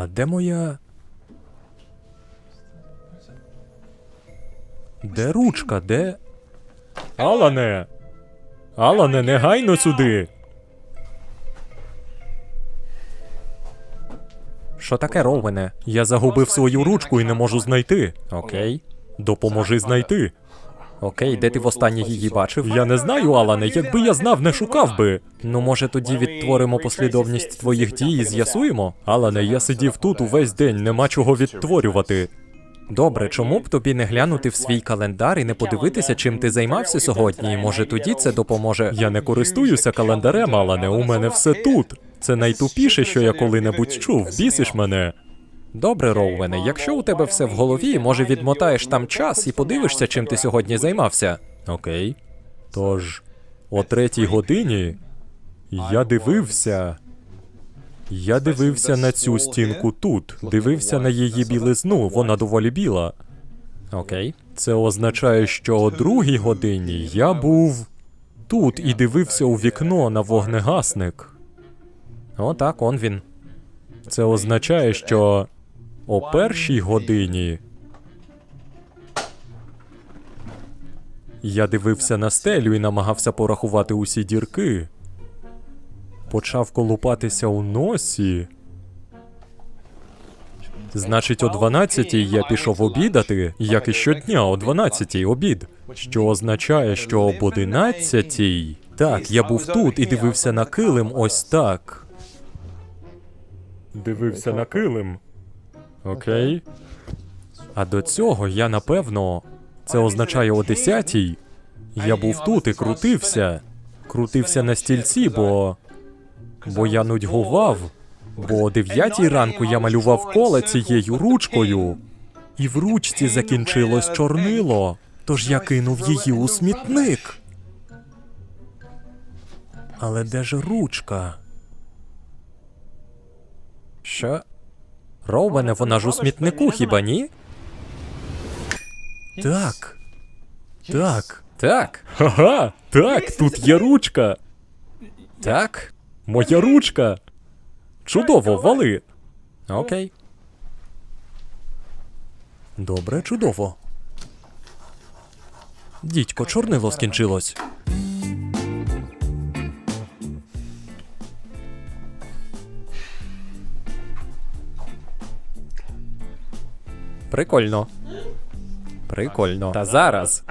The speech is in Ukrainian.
А де моя. Де ручка? Де. Алане! Алане, негайно сюди. Що таке, Роуене? Я загубив свою ручку і не можу знайти. Окей. Допоможи знайти. Окей, де ти востаннє її бачив? Я не знаю, Алане. Якби я знав, не шукав би. Ну, може, тоді відтворимо послідовність твоїх дій і з'ясуємо? Алане, я сидів тут увесь день, нема чого відтворювати. Добре, чому б тобі не глянути в свій календар і не подивитися, чим ти займався сьогодні? І може тоді це допоможе. Я не користуюся календарем, Алане, у мене все тут. Це найтупіше, що я коли-небудь чув. Бісиш мене. Добре, Роуене, якщо у тебе все в голові, може відмотаєш там час і подивишся, чим ти сьогодні займався. Окей. Тож, о третій годині я дивився. Я дивився на цю стінку тут, дивився на її білизну, вона доволі біла. Окей. Це означає, що о другій годині я був тут і дивився у вікно на вогнегасник. Отак, он він. Це означає, що о першій годині я дивився на стелю і намагався порахувати усі дірки. Почав колупатися у носі. Значить, о 12-й я пішов обідати, як і щодня, о 12-й обід. Що означає, що об 11-й... Так, я був тут і дивився на килим ось так. Дивився на килим. Окей. А до цього я напевно. Це означає о 10-й. Я був тут і крутився. Крутився на стільці, бо. Бо я нудьгував. Бо о 9 ранку я малював коле цією ручкою. І в ручці закінчилось чорнило. Тож я кинув її у смітник. Але де ж ручка? Що? Ровене, вона ж у смітнику, хіба ні? Так. Так. Так. Ага, так, тут є ручка. Так. Моя ручка. Чудово, вали. Окей. Добре, чудово. Дідько, чорнило скінчилось. Прикольно. Прикольно. Та зараз.